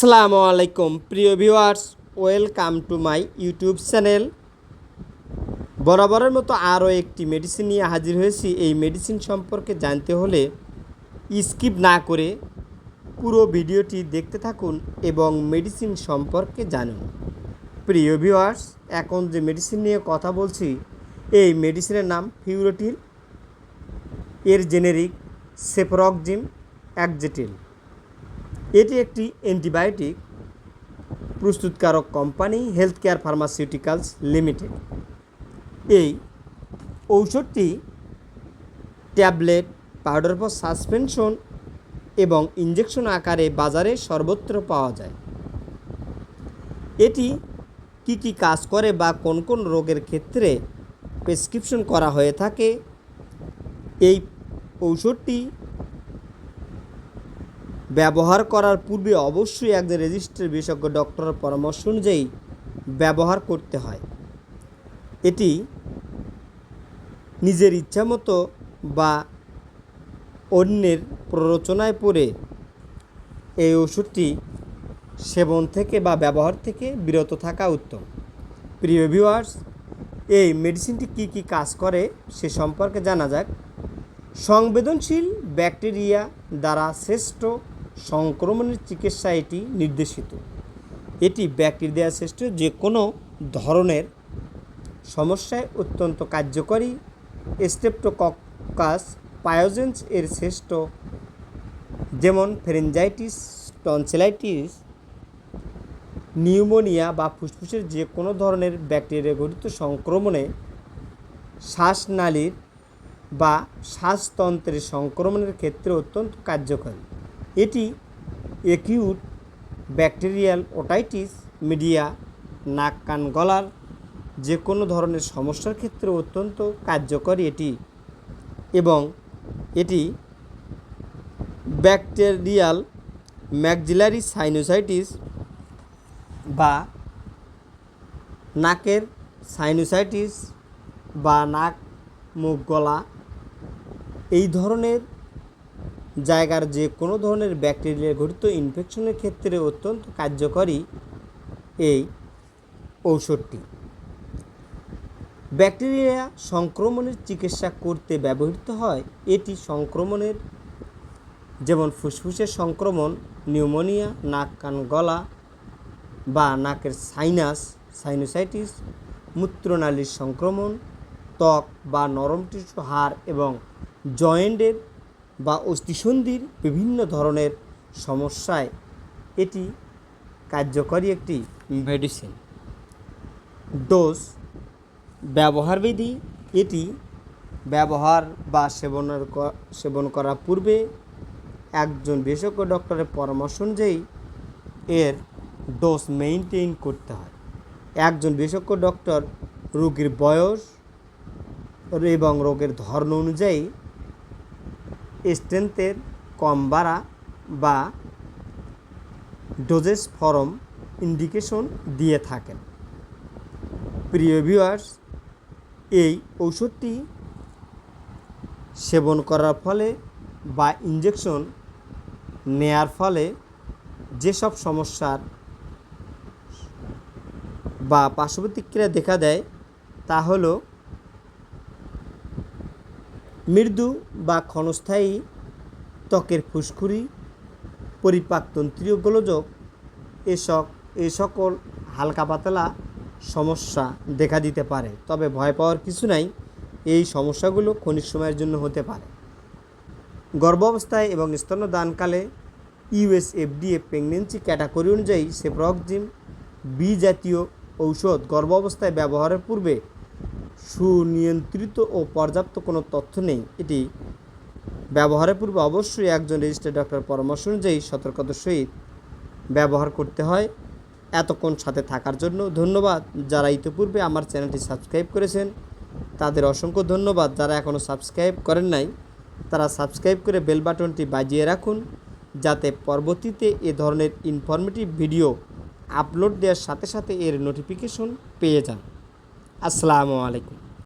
আসসালামু আলাইকুম, প্রিয় viewers welcome to my YouTube channel বরাবরের মতো আরও একটি মেডিসিন নিয়ে হাজির হয়েছি। এই মেডিসিন সম্পর্কে জানতে হলে স্কিপ না করে পুরো ভিডিওটি দেখতে থাকুন এবং মেডিসিন সম্পর্কে জানুন। প্রিয় ভিউয়ার্স এখন যে মেডিসিন নিয়ে কথা বলছি, এই মেডিসিনের নাম ফিউরোটিল এর জেনেরিক সেফরকজিম একজেটিল। এটি একটি অ্যান্টিবায়োটিক প্রস্তুতকারক company health care pharmaceuticals limited. এই ঔষধটি ট্যাবলেট পাউডার ফর সাসপেনশন এবং ইঞ্জেকশন আকারে বাজারে সর্বত্র পাওয়া যায়। এটি কি কি কাজ করে বা কোন কোন রোগের ক্ষেত্রে প্রেসক্রিপশন করা হয়ে থাকে, এই ঔষধটি ব্যবহার করার পূর্বে অবশ্যই একজন রেজিস্টার বিশেষজ্ঞ ডক্টরের পরামর্শ অনুযায়ী ব্যবহার করতে হয়। এটি নিজের ইচ্ছামতো বা অন্যের প্ররোচনায় পড়ে এই ওষুধটি সেবন থেকে বা ব্যবহার থেকে বিরত থাকা উত্তম। প্রিয় ভিউয়ার্স এই মেডিসিনটি কী কী কাজ করে সে সম্পর্কে জানা যাক। সংবেদনশীল ব্যাকটেরিয়া দ্বারা শ্রেষ্ঠ সংক্রমণের চিকিৎসা এটি নির্দেশিত। এটি ব্যাকটেরিয়া শ্রেষ্ঠ যে কোনো ধরনের সমস্যায় অত্যন্ত কার্যকরী। স্টেপ্টোককাস পায়োজেন্স এর শ্রেষ্ঠ, যেমন ফেরেঞ্জাইটিস টনসিলাইটিস নিউমোনিয়া বা ফুসফুসের যে কোনো ধরনের ব্যাকটেরিয়া গঠিত সংক্রমণে শ্বাসনালীর বা শ্বাসতন্ত্রের সংক্রমণের ক্ষেত্রে অত্যন্ত কার্যকরী। এটি একিউট ব্যাকটেরিয়াল ওটাইটিস মিডিয়া নাক, কান, গলার যে কোনো ধরনের সমস্যার ক্ষেত্রে অত্যন্ত কার্যকরী এটি এবং এটি ব্যাকটেরিয়াল ম্যাকজিলারি সাইনোসাইটিস বা নাকের সাইনোসাইটিস বা নাক, মুখ, গলা এই ধরনের জায়গার যে কোনো ধরনের ব্যাকটেরিয়া ঘটিত ইনফেকশনের ক্ষেত্রে অত্যন্ত কার্যকরী এই ঔষধটি। ব্যাকটেরিয়া সংক্রমণের চিকিৎসা করতে ব্যবহৃত হয় এটি সংক্রমণের, যেমন ফুসফুসের সংক্রমণ, নিউমোনিয়া, নাক, কান, গলা বা নাকের সাইনাস, সাইনোসাইটিস, মূত্রনালীর সংক্রমণ, ত্বক বা নরম টিস্যু, হাড় এবং জয়েন্টের বা অস্থিসন্ধির বিভিন্ন ধরনের সমস্যায় এটি কার্যকরী একটি মেডিসিন ডোজ ব্যবহারবিধি, এটি ব্যবহার বা সেবনের সেবন করার পূর্বে একজন বিশেষজ্ঞ ডক্টরের পরামর্শ অনুযায়ী এর ডোজ মেইনটেইন করতে হয়। একজন বিশেষজ্ঞ ডক্টর রোগীর বয়স এবং রোগের ধর্ম অনুযায়ী স্ট্রেংথের কম বাড়া বা ডোজেস ফরম ইন্ডিকেশন দিয়ে থাকেন। প্রিয় ভিউয়ার্স, এই ঔষধটি সেবন করার ফলে বা ইঞ্জেকশন নেয়ার ফলে যেসব সমস্যার বা পার্শ্বপ্রতিক্রিয়া দেখা দেয় তা হলো মৃদু বা ক্ষণস্থায়ী ত্বকের ফুসকুড়ি পরিপাকতন্ত্রীয় গোলযোগ এসব এ সকল হালকা পাতলা সমস্যা দেখা দিতে পারে। তবে ভয় পাওয়ার কিছু নাই, এই সমস্যাগুলো ক্ষণিক সময়ের জন্য হতে পারে। গর্ভাবস্থায় এবং স্তন্যদানকালে ইউএস এফডিএ প্রেগনেন্সি ক্যাটাগরি অনুযায়ী সেপ্রক্সিম বি জাতীয় ঔষধ গর্ভাবস্থায় ব্যবহারের পূর্বে সুনিয়ন্ত্রিত ও পর্যাপ্ত কোনো তথ্য নেই। এটি ব্যবহারের পূর্বে অবশ্যই একজন রেজিস্টার্ড ডক্টর পরামর্শ অনুযায়ী সতর্কতার সহিত ব্যবহার করতে হয়। এতক্ষণ সাথে থাকার জন্য ধন্যবাদ। যারা ইতিপূর্বে আমার চ্যানেলটি সাবস্ক্রাইব করেছেন, তাদের অসংখ্য ধন্যবাদ। যারা এখনও সাবস্ক্রাইব করেন নাই, তারা সাবস্ক্রাইব করে বেল বাটনটি বাজিয়ে রাখুন, যাতে পরবর্তীতে এ ধরনের ইনফরমেটিভ ভিডিও আপলোড দেওয়ার সাথে সাথে এর নোটিফিকেশন পেয়ে যান। আসসালামু আলাইকুম।